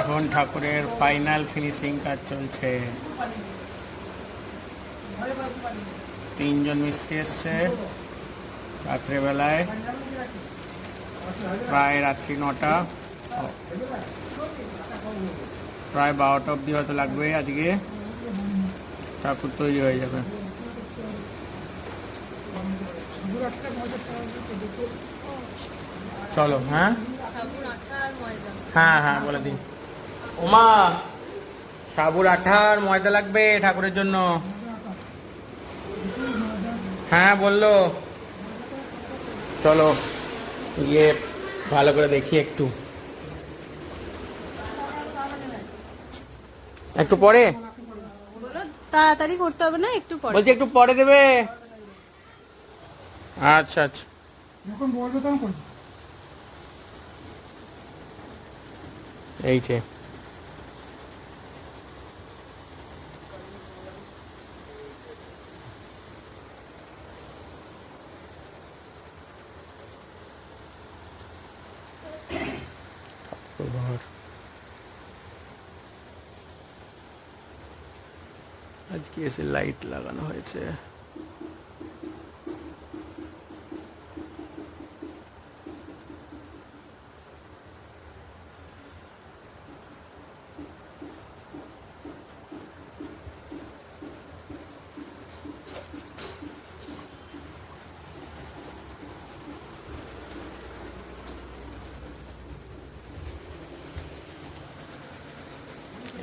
এখন ঠাকুরের final finishing কাজ চলছে। তিনজন মিস্ত্রি এসছে। রাত্রেবেলায়। প্রায় রাত্রি নটা। প্রায় বারোটা অবধি হয়তো লাগবে আজকে। ঠাকুর তৈরি হয়ে যাবে। চলো হ্যাঁ? হ্যাঁ হ্যাঁ বলে দিন। ওমা সাবুর আঠার ময়দা লাগবে ঠাকুরের জন্য। হ্যাঁ বলল। চলো গিয়ে ভালো করে দেখি একটু। একটু পরে? তাড়াতাড়ি করতে হবে না একটু পরে। বলছি একটু পরে দেবে? আচ্ছা আচ্ছা। যখন বলবে তখন করবে। এই যে। আজকে এসে লাইট লাগানো হয়েছে।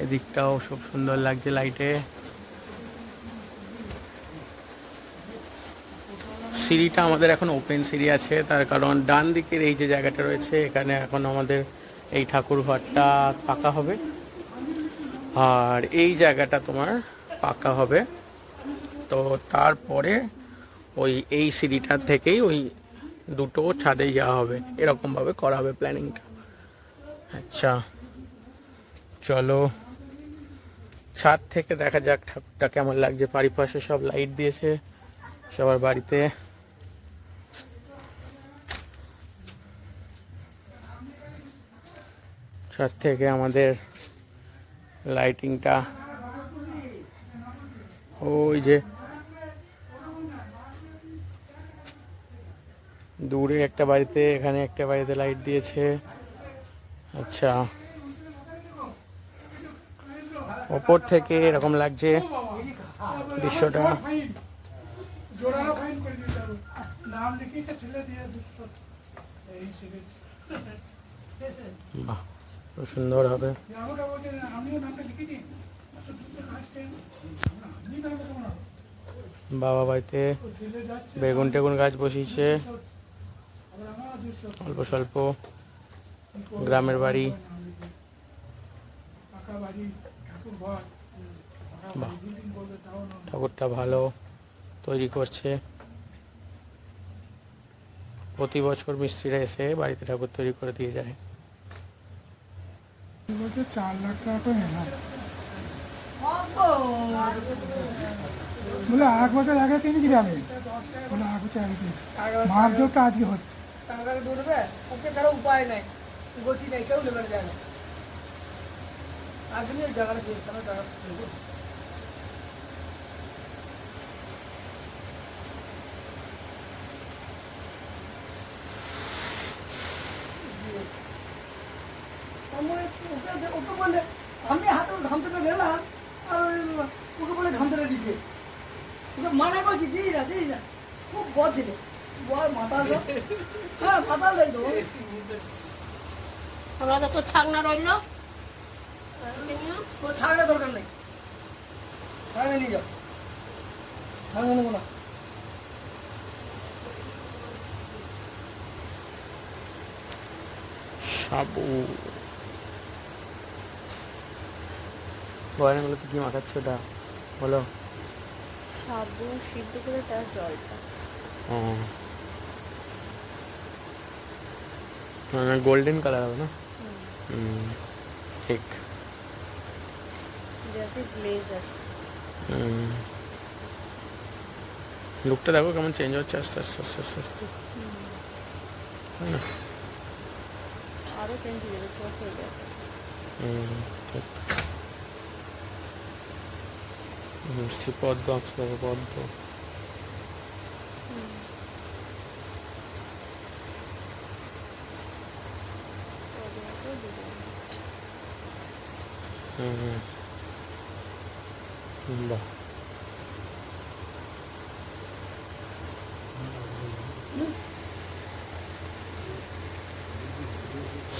এদিকটাও খুব সুন্দর লাগছে লাইটে সিঁড়িটা আমাদের এখন ওপেন সিঁড়ি আছে। তার কারণ ডান দিকের এই যে জায়গাটা রয়েছে, এখানে এখন আমাদের এই ঠাকুর ঘরটা পাকা হবে। আর এই জায়গাটা তোমার পাকা হবে। তো তারপরে ওই এই সিঁড়িটার থেকেই ওই দুটো ছাদে যাওয়া হবে। এরকমভাবে করা হবে প্ল্যানিংটা আচ্ছা চলো। ছাদ থেকে দেখা যাক ঠাকুরটা কেমন লাগছে। পারিপাশে সব লাইট দিয়েছে সবার বাড়িতে। ছাদ থেকে আমাদের লাইটিংটা। ওই যে দূরে একটা বাড়িতে, এখানে একটা বাড়িতে লাইট দিয়েছে। আচ্ছা। ওপর থেকে এরকম লাগছে দৃশ্যটা। বাহ। সুন্দর হবে। বাবা বাড়িতে বেগুন টেগুন গাছ বসিয়েছে। অল্প স্বল্প। গ্রামের বাড়ি। ঠাকুরটা ভালো তৈরি করছে। প্রতি বছর মিস্ত্রিরা এসে বাড়িতে ঠাকুর তৈরি করে দিয়ে যায়। বলছে চার লাখ টাকা তো নিলাম বলে এক বছর আগে কিনেছি আমি। বলে এক বছর আগে কিনেছি। মাপজোরটা আজকে হচ্ছে। ওকে তারা উপায় নাই। গতি নেই কেউ নেবে যায় না। আগে জায়গাটা দেবো। ওকে ওকে বললে আমি হাতে ঘাম থেকে গেলাম আর ওকে বলে ঘাম থেকে দিতে। ওকে মানা করছি দিই না দিই না খুব বছিল বল মাতাল হ্যাঁ মাতাল নাই তো। আমরা তো তোর ছাগনা রইল। তো ছাড়া দরকার নেই। ছাড়া নিয়ে যাও। ছাড়া নেব না। সাবু। গয়নাগুলো তো কি মাখাচ্ছে? ওটা বলো। সাবুন সিদ্ধ করে তার জলটা। হ্যাঁ গোল্ডেন কালার হবে না? হুম, ঠিক। যাতে গ্লেজ আসে। লুকটা দেখো কেমন চেঞ্জ হচ্ছে আস্তে আস্তে আস্তে আস্তে আস্তে। আরও চেঞ্জ হয়ে হয়ে যাবে। হুম, ঠিক। অক্ষর পদ্ম হুম। পদ্ম বাহ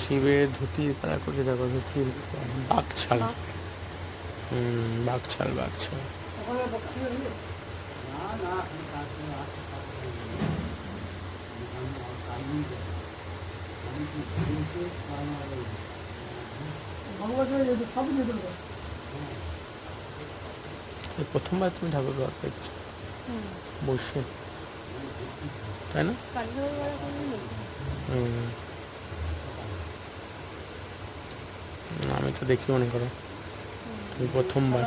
শিবের ধুতি তারা করছে দেখো ধুতির বাঘ বাঘ। হুম বাঘছাল বাঘছাল প্রথমবার তুমি ঠাকুর ঘর হুম। বসে। তাই। না, আমি তো দেখি মনে করো। তুমি প্রথমবার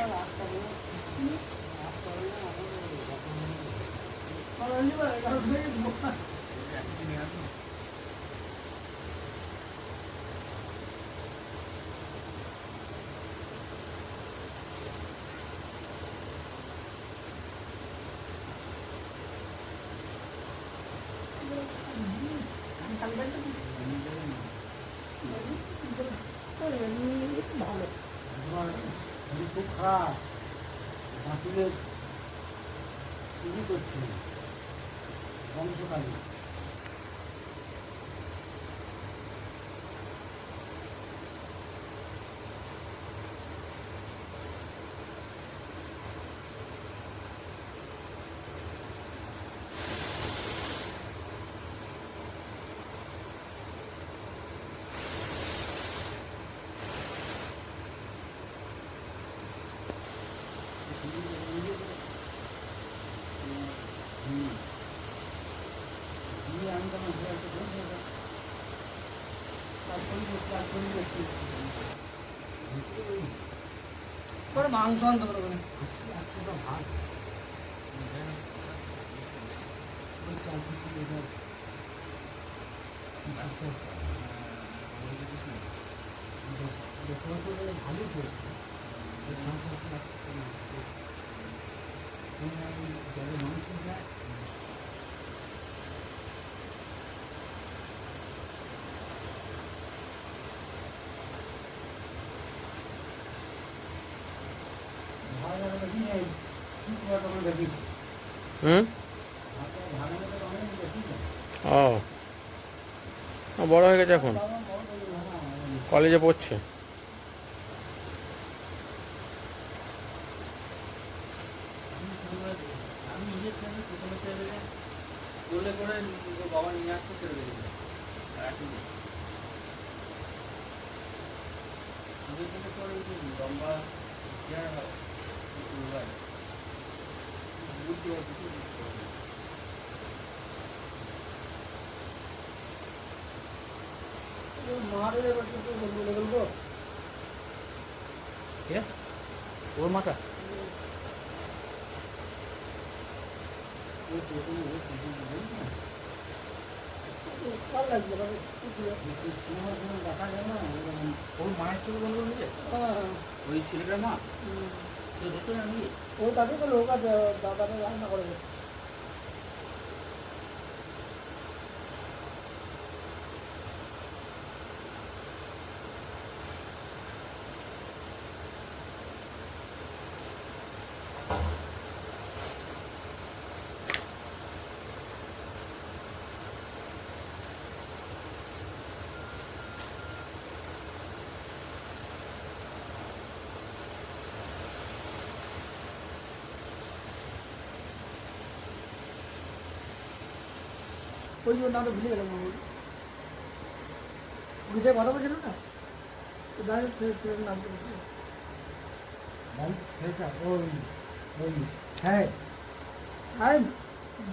আর এমনি করে, আর ঘুরে গেছি। ওই এমনি ভালো খুব খারাপ বাতিলের চুরি করছে বংশকালী আমি আমি তখন তারপরে তারপরে দেখছি করে মাংস আনতে পারবে না একশোটা ভাত ওই চারটে কিলো এবার ভালো তো যাদের মাংস দেয় হুম? ও। বড় হয়ে গেছে এখন? কলেজে পড়ছে? লম্বা ওর এরকম ওর মায়ের চোখ বলব ওই ছেলেটার মা? হুম। তো দেখতো না নিজে ও তাকে বলে ওকা ওই জন্য নামটা ভুলে গেলাম ওই বুঝতে কথা বলছিল না তো দাঁড়িয়ে ছেলের নাম করে ভাই সেটা ওই ওই হ্যাঁ। আই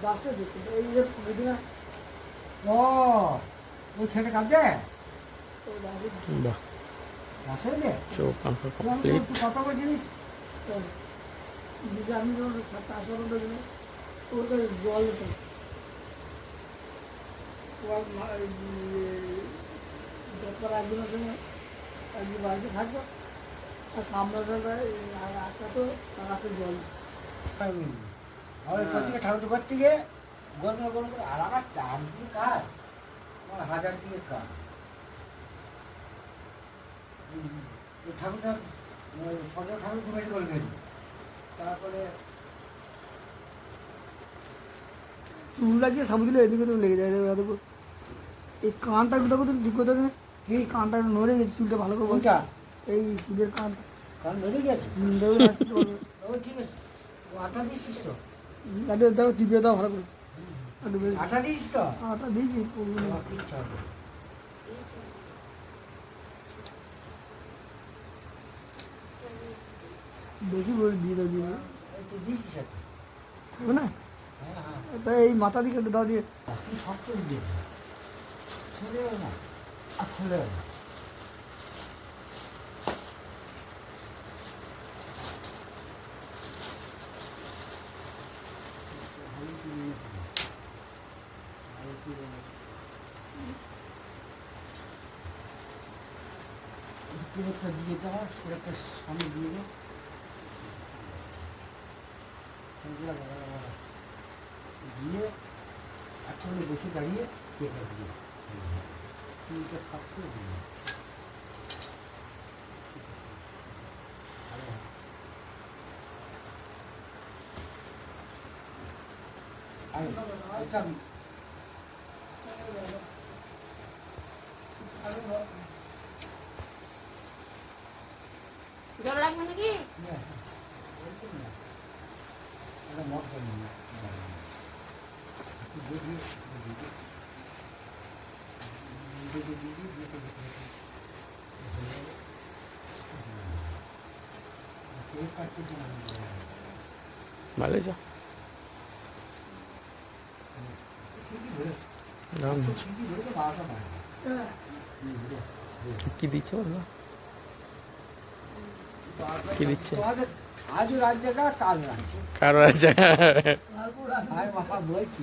বাসে দেখতে এই যে বুঝিনা ও ওই ছেলে কাঁদছে তো দাঁড়িয়ে বাহ। আসলে চোখ আঁকা তুই কমপ্লিট কথা বলছিলিস? নিজে আমি যখন সাতটা গেলে জল একদিনের সময় একদিন বাড়িতে থাকব আর তো জল। আমাদের প্রত্যেকে ঠাকুর গরম গরম করে আর আমার চার দিন কাজ আমার হাজার দিকে কাজ। ঠাকুরটা সদর ঠাকুর কমিটি করে তারপরে চুল লাগিয়ে দিলে এদিকে তো লেগে যায় দেখো। এই কানটা একটু দেখো তো ঠিক করে দেখো। এই কানটা নড়ে গেছে চুলটা ভালো করে বলছে এই শিবের কানটা। কারণ ধরে গেছে? ঠিক আছে। আটা দিয়েছিস তো? দেখো টিপে দাও ভালো করে। আটা দিয়েছিস তো? আটা দিয়েছি। বেশি করে দিয়ে দাও দিয়ে না? হ্যাঁ হ্যাঁ তা এই মাথা দিকে একটু দাও দিয়ে। করে দিয়ে ছেড়েও না। আর খুলেও না। একটা দিয়ে দেওয়া একটা সামনে দিয়ে দিয়ে একসঙ্গে বসে দাঁড়িয়ে কেটে দিয়ে চুলটা থাকতে দিয়ে আর এটা জল লাগবে নাকি এটা মত করি না দেখি দেখি দেখি দেখি ভালো যা। কি দিচ্ছে বলো কি দিচ্ছে আজ রাজ্যে কাল রাজ্যে কারও আছে আমি বলছি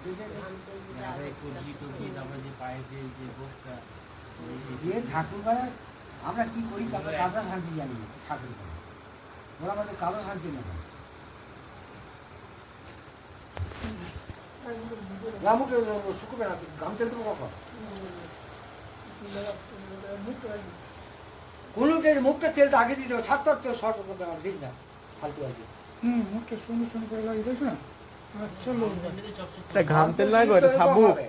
দাম দাম দিয়ে ঠাকুর করে আমরা কি করি? আমরা কাদা শান্তি জানি না, ঠাকুর ওরা আমাদের কাদা শান্তি না রামুকে শুকুবে না গাম তেল দেবো কখন? কোনো তেল মুখটা তেলটা আগে দিতে হবে ছাত্র তো শর্ট করতে হবে দিন না ফালতু আছে হুম মুখটা সুন্দর সুন্দর করে লাগিয়ে না? এটা ঘাম তেল নয় গো এটা হবে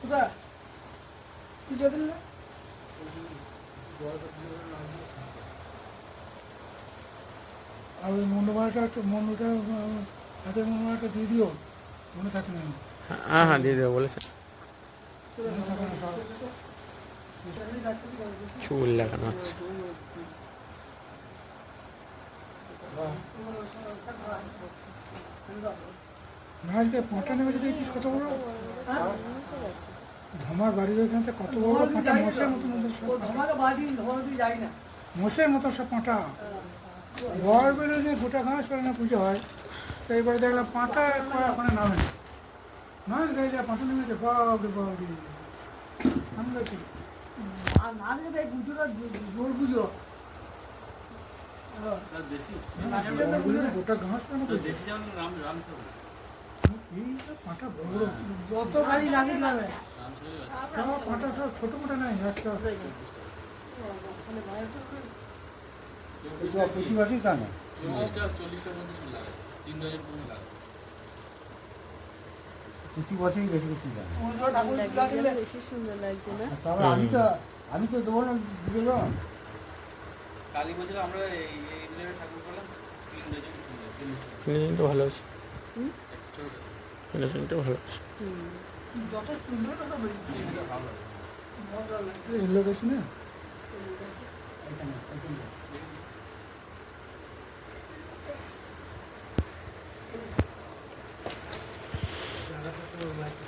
কোথায় তুই দিয়ে দিলি না? আর ওই মনোমাটা একটু মনোটা হাতের মনোমাটা দিয়ে দিও মনে থাকে না। হ্যাঁ হ্যাঁ দিয়ে দেবো বলেছে। চুল লাগানো ভাইকে পাঁটা দেখছিস কত বড়? ধমার বাড়ির ওইখান কত বড় পাঁটা? মশের তো। মতন সব পাঁটা। মশের মতো সব পাঁটা। ঘর বেরো যে গোটা ঘাস করে না পুজো হয় তো এবারে দেখলাম পাঁটা একবার ওখানে নামে না। গায়ে যা পাঁটা নেমেছে বাবরে বাবরে আমি বলছি আর না দেখে এই পুজোটা জোর পুজো। গোটা ঘাস করে পাঁটা বড় বড়। যত খালি নাকি নামে সব পাঁটা সব ছোট মোটা নাই একটা এটা প্রতিবাসী তা না। প্রতি বছরই বেশি বেশি জানে পুজো ঠাকুর পূজা দিলে বেশি সুন্দর লাগছে না? তবে আমি তো আমি তো দেবো না দেবো কালী পুজো আমরা এই এই ঠাকুর করলাম ফিনিশিংটা ভালো আছে। ফিনিশিংটা ভালো আছে। যত তত বেশি। ভালো লাগে। এখানে এখানে অলমোস্ট ফিনিশড সাবুটাও তো অনেক কমে গেছে বল কিছু আবু বলে হ্যাঁ, নিয়ে যা,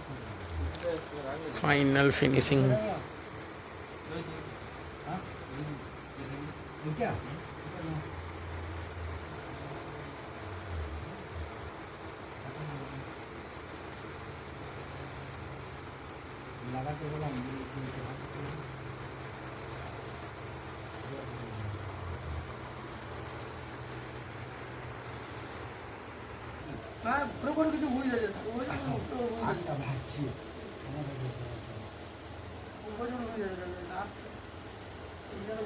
নিয়ে গেলাম ফাইনাল ফিনিশিং হ্যাঁ এটা লাগাতে বললাম হ্যাঁ পুরো করে কিছু বুঝে যাচ্ছে ওই আটটা ভাবছি ওই জন্য বুঝে যাচ্ছে না এই জন্য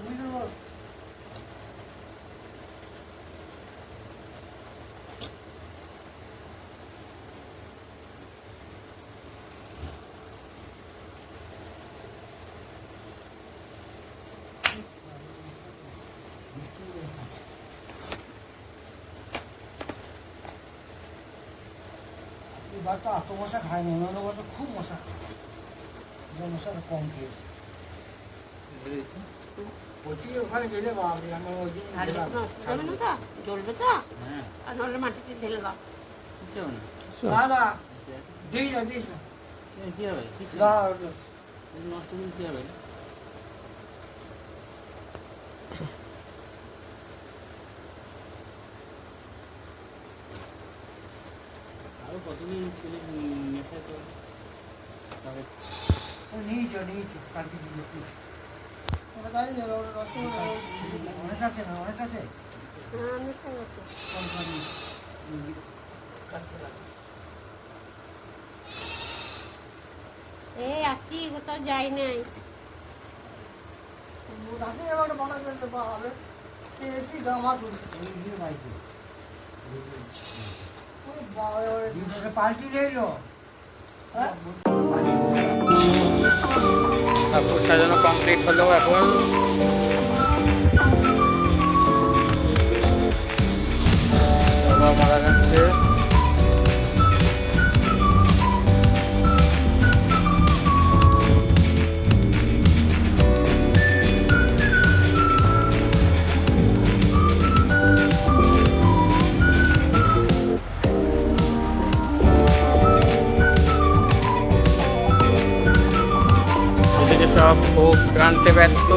বুঝতে পারো এবার তো এত মশা খায়নি অন্য বছর খুব মশা খায়। মশাটা কম খেয়েছে। প্রতি ওখানে গেলে বাবরে আমার ওই দিন আর না জ্বলবে তো? হ্যাঁ। আর নাহলে মাটিতে ঢেলে দাও। না। না। না। দিস না দিস না। কি হবে কিছু নষ্ট করে কি হবে। আরও কতদিন ছেলে নেশা করবে তবে ও নিয়েছে নিয়েছে কালকে দিয়েছে ওটা দাঁড়িয়ে যাবে ওটা নষ্ট করে দেবে। অনেক আছে না আছে হ্যাঁ। এই আসছি কোথাও যাই নাই। রাতে ওটা বানা করতে পারবে এসি গামা তুলি এই যে বাইকে বাবা দিনটা পাল্টি রইল হ্যাঁ ঠাকুর সাজানো কমপ্লিট খুব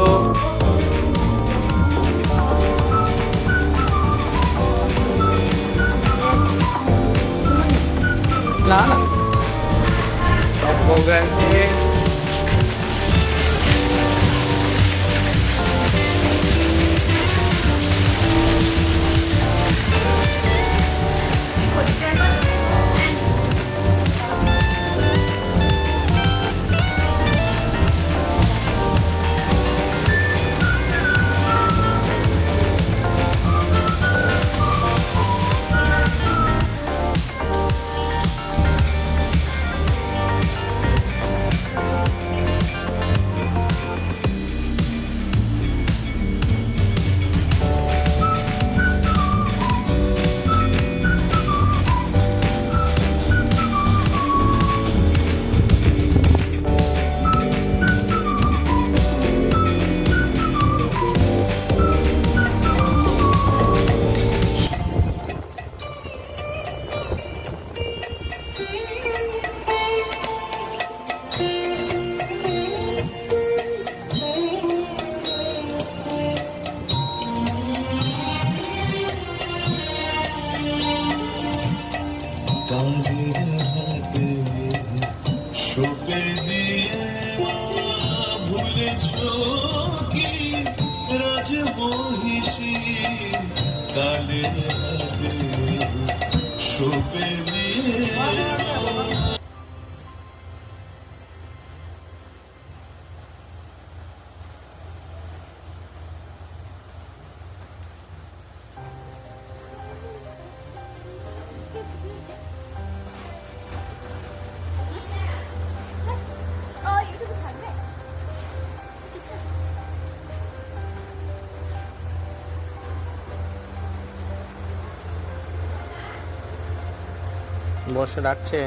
বসে রাখছে